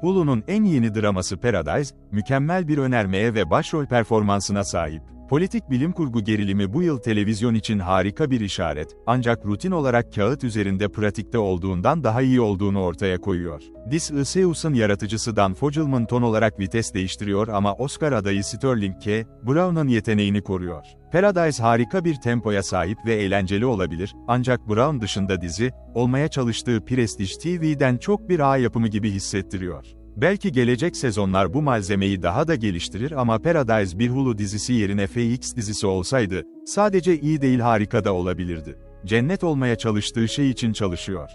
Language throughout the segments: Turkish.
Hulu'nun en yeni draması Paradise, mükemmel bir önermeye ve başrol performansına sahip. Politik bilim kurgu gerilimi bu yıl televizyon için harika bir işaret, ancak rutin olarak kağıt üzerinde pratikte olduğundan daha iyi olduğunu ortaya koyuyor. This Odysseus'un yaratıcısı Dan Fogelman ton olarak vites değiştiriyor ama Oscar adayı Sterling K. Brown'un yeteneğini koruyor. Paradise harika bir tempoya sahip ve eğlenceli olabilir, ancak Brown dışında dizi, olmaya çalıştığı Prestige TV'den çok bir ağ yapımı gibi hissettiriyor. Belki gelecek sezonlar bu malzemeyi daha da geliştirir ama Paradise bir Hulu dizisi yerine FX dizisi olsaydı, sadece iyi değil harika da olabilirdi. Cennet olmaya çalıştığı şey için çalışıyor.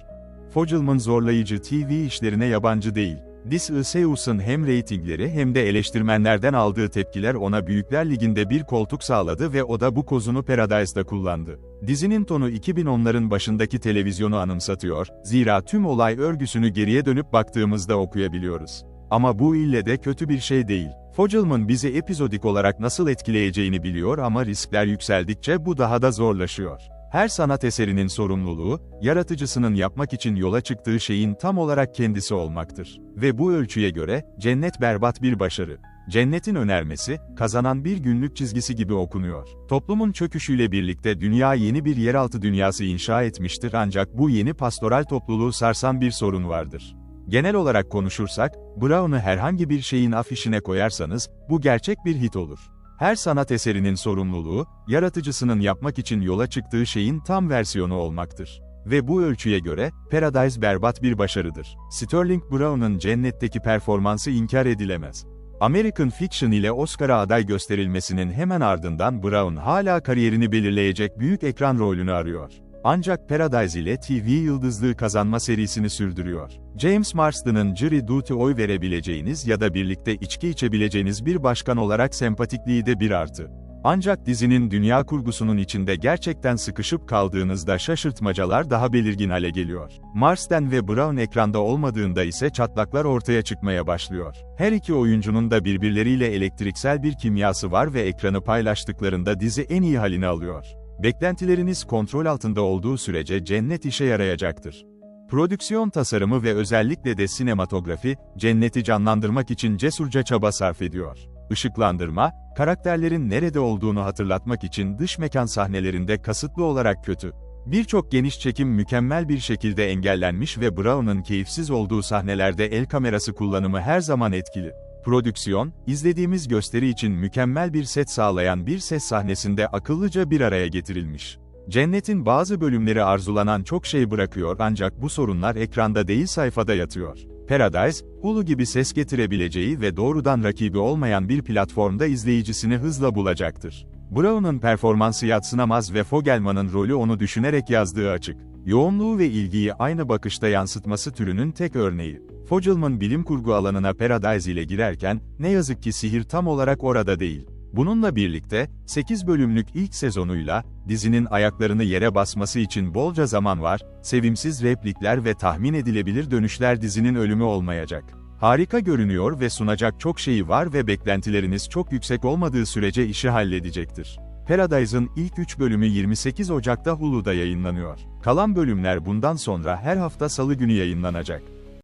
Fogelman zorlayıcı TV işlerine yabancı değil. This Odysseus'un hem reytingleri hem de eleştirmenlerden aldığı tepkiler ona Büyükler Ligi'nde bir koltuk sağladı ve o da bu kozunu Paradise'da kullandı. Dizinin tonu 2010'ların başındaki televizyonu anımsatıyor, zira tüm olay örgüsünü geriye dönüp baktığımızda okuyabiliyoruz. Ama bu ille de kötü bir şey değil. Fogelman bizi epizodik olarak nasıl etkileyeceğini biliyor ama riskler yükseldikçe bu daha da zorlaşıyor. Her sanat eserinin sorumluluğu, yaratıcısının yapmak için yola çıktığı şeyin tam olarak kendisi olmaktır. Ve bu ölçüye göre, cennet berbat bir başarı. Cennetin önermesi, kazanan bir günlük çizgisi gibi okunuyor. Toplumun çöküşüyle birlikte dünya yeni bir yeraltı dünyası inşa etmiştir ancak bu yeni pastoral topluluğu sarsan bir sorun vardır. Genel olarak konuşursak, Brown'u herhangi bir şeyin afişine koyarsanız, bu gerçek bir hit olur. Her sanat eserinin sorumluluğu, yaratıcısının yapmak için yola çıktığı şeyin tam versiyonu olmaktır. Ve bu ölçüye göre, Paradise berbat bir başarıdır. Sterling Brown'un cennetteki performansı inkar edilemez. American Fiction ile Oscar'a aday gösterilmesinin hemen ardından Brown hala kariyerini belirleyecek büyük ekran rolünü arıyor. Ancak Paradise ile TV yıldızlığı kazanma serisini sürdürüyor. James Marsden'ın jury duty oy verebileceğiniz ya da birlikte içki içebileceğiniz bir başkan olarak sempatikliği de bir artı. Ancak dizinin dünya kurgusunun içinde gerçekten sıkışıp kaldığınızda şaşırtmacalar daha belirgin hale geliyor. Marsden ve Brown ekranda olmadığında ise çatlaklar ortaya çıkmaya başlıyor. Her iki oyuncunun da birbirleriyle elektriksel bir kimyası var ve ekranı paylaştıklarında dizi en iyi halini alıyor. Beklentileriniz kontrol altında olduğu sürece cennet işe yarayacaktır. Prodüksiyon tasarımı ve özellikle de sinematografi, cenneti canlandırmak için cesurca çaba sarf ediyor. Işıklandırma, karakterlerin nerede olduğunu hatırlatmak için dış mekan sahnelerinde kasıtlı olarak kötü. Birçok geniş çekim mükemmel bir şekilde engellenmiş ve Brown'un keyifsiz olduğu sahnelerde el kamerası kullanımı her zaman etkili. Prodüksiyon, izlediğimiz gösteri için mükemmel bir set sağlayan bir ses sahnesinde akıllıca bir araya getirilmiş. Cennetin bazı bölümleri arzulanan çok şey bırakıyor ancak bu sorunlar ekranda değil sayfada yatıyor. Paradise, Hulu gibi ses getirebileceği ve doğrudan rakibi olmayan bir platformda izleyicisini hızla bulacaktır. Brown'un performansı yatsınamaz ve Fogelman'ın rolü onu düşünerek yazdığı açık. Yoğunluğu ve ilgiyi aynı bakışta yansıtması türünün tek örneği. Fogelman bilim kurgu alanına Paradise ile girerken, ne yazık ki sihir tam olarak orada değil. Bununla birlikte, 8 bölümlük ilk sezonuyla, dizinin ayaklarını yere basması için bolca zaman var, sevimsiz replikler ve tahmin edilebilir dönüşler dizinin ölümü olmayacak. Harika görünüyor ve sunacak çok şeyi var ve beklentileriniz çok yüksek olmadığı sürece işi halledecektir. Paradise'ın ilk 3 bölümü 28 Ocak'ta Hulu'da yayınlanıyor. Kalan bölümler bundan sonra her hafta salı günü yayınlanacak.